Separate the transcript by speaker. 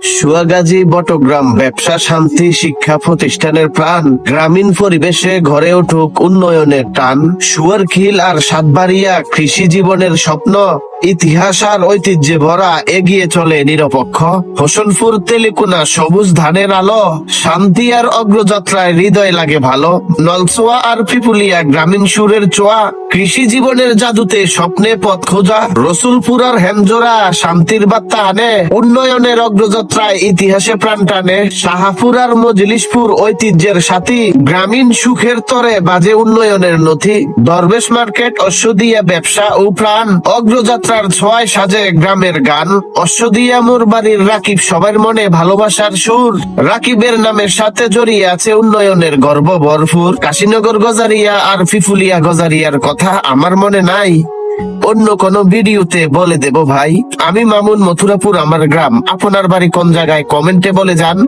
Speaker 1: সুয়াগাজী বটগ্রাম ব্যবসা, শান্তি, শিক্ষা প্রতিষ্ঠানের প্রাণ। গ্রামীণ পরিবেশে ঘরে উঠুক উন্নয়নের টান। সুয়ারখিল আর সাতবাড়িয়া কৃষি জীবনের স্বপ্ন। ইতিহাস আর ঐতিহ্যে ভরা এগিয়ে চলে নিরপেক্ষ। হোসেনপুর তেলিকুনা সবুজ ধানের আলো, শান্তি আর অগ্রযাত্রায় হৃদয় লাগে ভালো। নলসোয়া আর পিপুলিয়া গ্রামীণ সুরের চোয়া, কৃষি জীবনের জাদুতে স্বপ্নে পথ খোঁজা। রসুলপুর আর হেমজোড়া শান্তির বার্তা আনে, উন্নয়নের অগ্রযাত্রায় ইতিহাসে প্রাণ টানে। শাহাপুর আর মজলিশপুর ঐতিহ্যের সাথী, গ্রামীণ সুখের তরে বাজে উন্নয়নের নথি। দরবেশ মার্কেট অশ্বদিয়া ব্যবসা ও প্রাণ অগ্রযাত্রার ছয় সাজে গ্রামের গান। অশ্বদিয়া মোর বাড়ির রাকিব সবার মনে ভালোবাসার সুর। রাকিবের নামের সাথে জড়িয়ে আছে উন্নয়নের গর্ব ভরপুর। কাশীনগর গজারিয়া আর ফিফুলিয়া গজারিয়ার কথা আমার মনে নাই। অন্য কোন ভিডিওতে বলে দেব ভাই, আমি মামুন মথুরাপুর আমার গ্রাম। আপনার বাড়ি কোন জায়গায় কমেন্টে বলে যান।